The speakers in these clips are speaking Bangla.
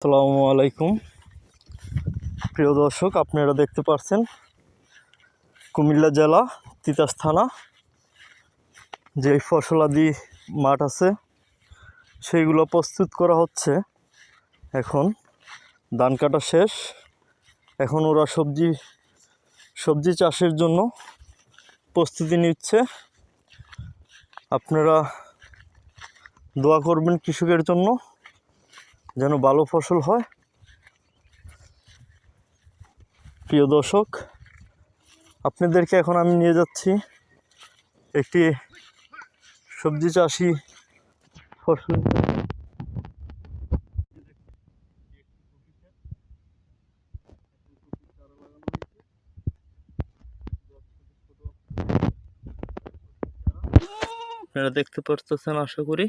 আসসালামু আলাইকুম। প্রিয় দর্শক, আপনারা দেখতে পাচ্ছেন কুমিল্লা জেলা, তিতাস থানা। যে ফসলাদি মাঠ আছে, সেইগুলো প্রস্তুত করা হচ্ছে। এখন ধান কাটা শেষ। এখন ওরা সবজি সবজি চাষের জন্য প্রস্তুতি নিচ্ছে। আপনারা দোয়া করবেন কৃষকের জন্য। যেন ভালো ফসল হয়। প্রিয় দর্শক, আপনাদেরকে এখন আমি নিয়ে যাচ্ছি একটি সবজি চাষি ফসল। আপনারা দেখতে পারতেছেন, আশা করি।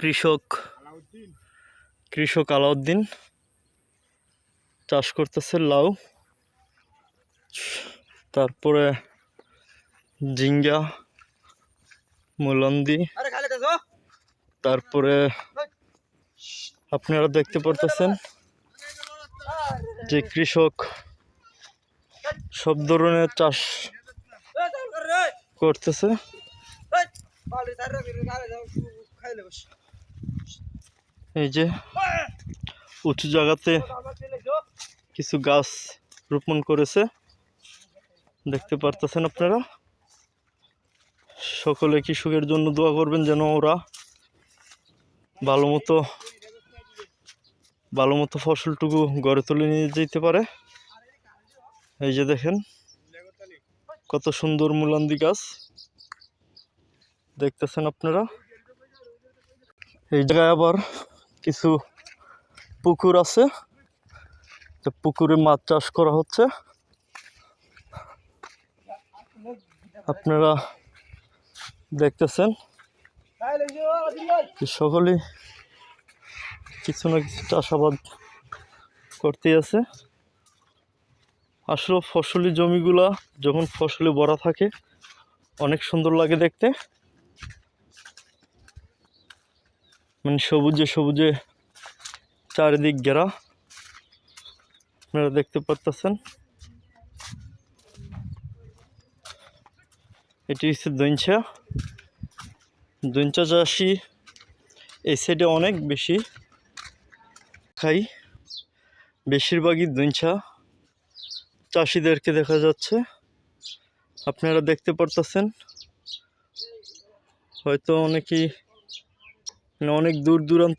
কৃষক কৃষক আলাউদ্দিন চাষ করতেছে লাউ। তারপরে জিঙ্গা, মুলন্দি, তারপরে আপনারা দেখতে পারতেছেন যে কৃষক সব ধরনের চাষ করতেছে। এই যে উঁচু জায়গাতে কিছু গাছ রোপণ করেছে। দেখতে পারতেছেন আপনারা? সকলে কৃষকের জন্য দোয়া করবেন যেন ওরা ভালো মতো ভালো মতো ফসলটুকু গড়ে তুলে নিয়ে যেতে পারে। এই যে দেখেন, কত সুন্দর মুলান্দি গাছ। দেখতেছেন আপনারা? এই জায়গায় আবার কিছু পুকুর আছে। তো পুকুরে মাছ চাষ করা হচ্ছে। আপনারা দেখতেছেন সকলেই কিছু না কিছু চাষাবাদ করতে আছে। আসলে ফসলি জমিগুলা যখন ফসলে ভরা থাকে, অনেক সুন্দর লাগে দেখতে। মানে সবুজে সবুজে চারিদিক ঘেরা। আপনারা দেখতে পারতেছেন। এটি হচ্ছে দইঞ্চা দইঞ্চা চাষি এই সাইডে অনেক বেশি খাই। বেশিরভাগই দইঞ্চা চাষিদেরকে দেখা যাচ্ছে। আপনারা দেখতে পারতেছেন। হয়তো অনেকেই অনেক দূর দূরান্ত